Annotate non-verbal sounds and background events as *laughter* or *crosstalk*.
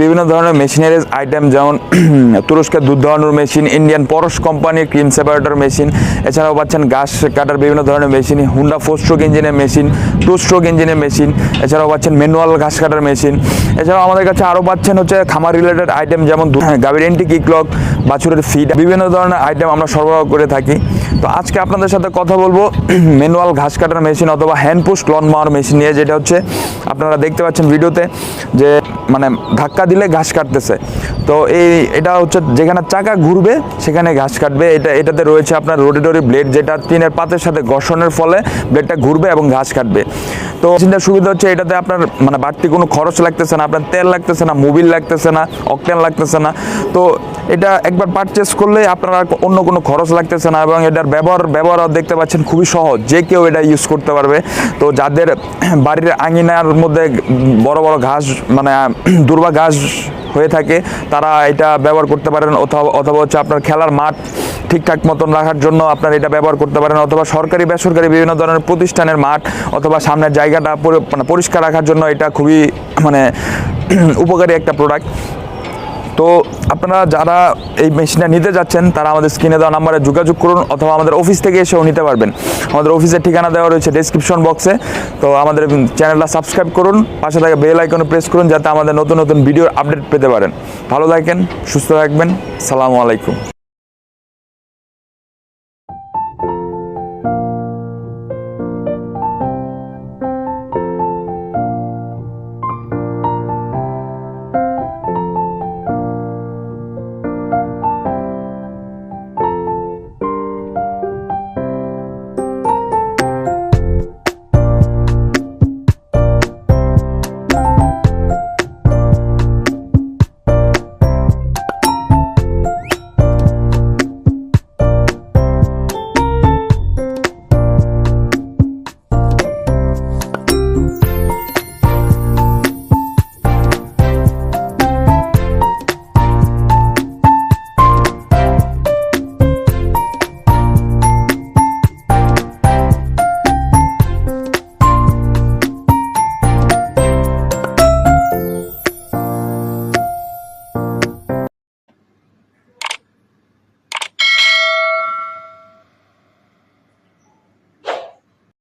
বিভিন্ন ধরনের machineries item, যেমন *clears throat* তুরস্কের দুধ ধরানোর মেশিন, ইন্ডিয়ান পরশ কোম্পানির ক্রিম সেপারেটর মেশিন, এছাড়াও পাচ্ছেন ঘাস কাটার বিভিন্ন ধরনের মেশিন, হুন্ডা ফোর স্ট্রোক ইঞ্জিনের মেশিন, টু স্ট্রোক ইঞ্জিনের মেশিন, এছাড়াও পাচ্ছেন ম্যানুয়াল ঘাস কাটার মেশিন, এছাড়াও আমাদের কাছে আরও পাচ্ছেন হচ্ছে খামার রিলেটেড আইটেম, যেমন গাভীর এন্টি কিকলক বাছুরের ফিড, বিভিন্ন ধরনের আইটেম আমরা সরবরাহ করে থাকি। তো আজকে আপনাদের সাথে কথা বলব, *clears throat* ম্যানুয়াল ঘাস কাটার মেশিন অথবা হ্যান্ড লন মাওয়ার মেশিন নিয়ে, যেটা হচ্ছে আপনারা দেখতে পাচ্ছেন ভিডিওতে যে মানে ধাক্কা দিলে ঘাস কাটতেছে। তো এই, এটা হচ্ছে যেখানে চাকা ঘুরবে, সেখানে ঘাস কাটবে। এটা, এটাতে রয়েছে আপনার রোটেটরি ব্লেড, যেটা টিনের পাতের সাথে ঘর্ষণের ফলে ব্লেডটা ঘুরবে এবং ঘাস কাটবে। তো মেশিনটার সুবিধা হচ্ছে এটাতে আপনার মানে বাড়তি কোনো খরচ লাগতেছে না, আপনার তেল লাগতেছে না, মোবিল লাগতেছে না, অকটেন লাগতেছে না। তো এটা একবার পারচেস করলে আপনার অন্য কোনো খরচ লাগতেছে না এবং এটার ব্যবহার ব্যবহার দেখতে পাচ্ছেন খুবই সহজ। যে কেউ এটা ইউজ করতে পারবে। তো যাদের বাড়ির আঙিনার মধ্যে বড় বড় ঘাস মানে দুর্বা ঘাস হয়ে থাকে, তারা এটা ব্যবহার করতে পারেন অথবা অথবা হচ্ছে আপনার খেলার মাঠ ঠিকঠাক মতন রাখার জন্য আপনার এটা ব্যবহার করতে পারেন অথবা সরকারি, বেসরকারি বিভিন্ন ধরনের প্রতিষ্ঠানের মাঠ অথবা সামনের জায়গাটা মানে পরিষ্কার রাখার জন্য এটা খুবই মানে *clears throat* উপকারী একটা প্রোডাক্ট তো আপনারা যারা এই মেশিনটা নিতে যাচ্ছেন, তারা আমাদের স্ক্রিনে দেওয়া নাম্বারে যোগাযোগ করুন অথবা আমাদের অফিস থেকে এসেও নিতে পারবেন। আমাদের অফিসের ঠিকানা দেওয়া রয়েছে ডেসক্রিপশন বক্সে তো আমাদের চ্যানেলটা সাবস্ক্রাইব করুন, পাশে থাকা বেল আইকনে প্রেস করুন যাতে আমাদের নতুন নতুন ভিডিওর আপডেট পেতে পারেন। ভালো থাকেন, সুস্থ থাকবেন। সালামু আলাইকুম।